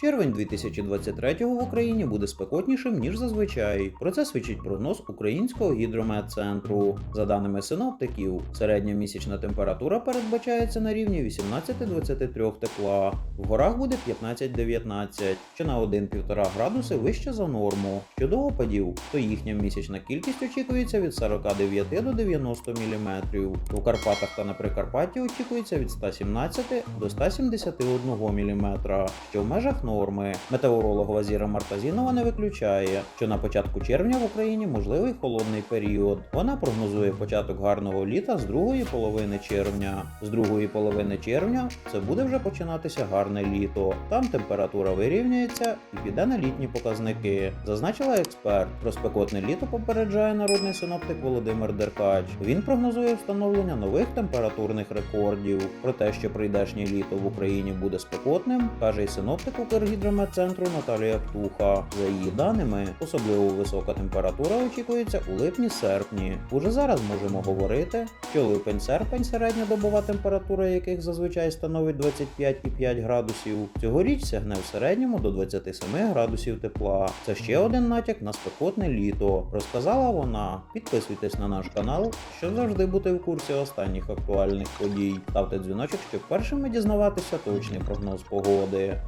Червень 2023 в Україні буде спекотнішим, ніж зазвичай. Про це свідчить прогноз українського гідрометцентру. За даними синоптиків, середня місячна температура передбачається на рівні 18-23 тепла. В горах буде 15-19, що на 1-1,5 градуси вище за норму. Щодо опадів, то їхня місячна кількість очікується від 49 до 90 мм. У Карпатах та на Прикарпатті очікується від 117 до 171 мм, що в межах норми. Метеоролог Вазіра Мартазінова не виключає, що на початку червня в Україні можливий холодний період. Вона прогнозує початок гарного літа з другої половини червня. З другої половини червня це буде вже починатися гарне літо. Там температура вирівняється і піде на літні показники, зазначила експерт. Про спекотне літо попереджає народний синоптик Володимир Деркач. Він прогнозує встановлення нових температурних рекордів. Про те, що прийдешнє літо в Україні буде спекотним, каже й синоптик Укргідрометцентру Наталія Птуха. За її даними, особливо висока температура очікується у липні-серпні. Уже зараз можемо говорити, що липень-серпень середньодобова температура яких зазвичай становить 25,5 градусів, цьогоріч сягне в середньому до 27 градусів тепла. Це ще один натяк на спекотне літо, розказала вона. Підписуйтесь на наш канал, щоб завжди бути в курсі останніх актуальних подій. Ставте дзвіночок, щоб першими дізнаватися точний прогноз погоди.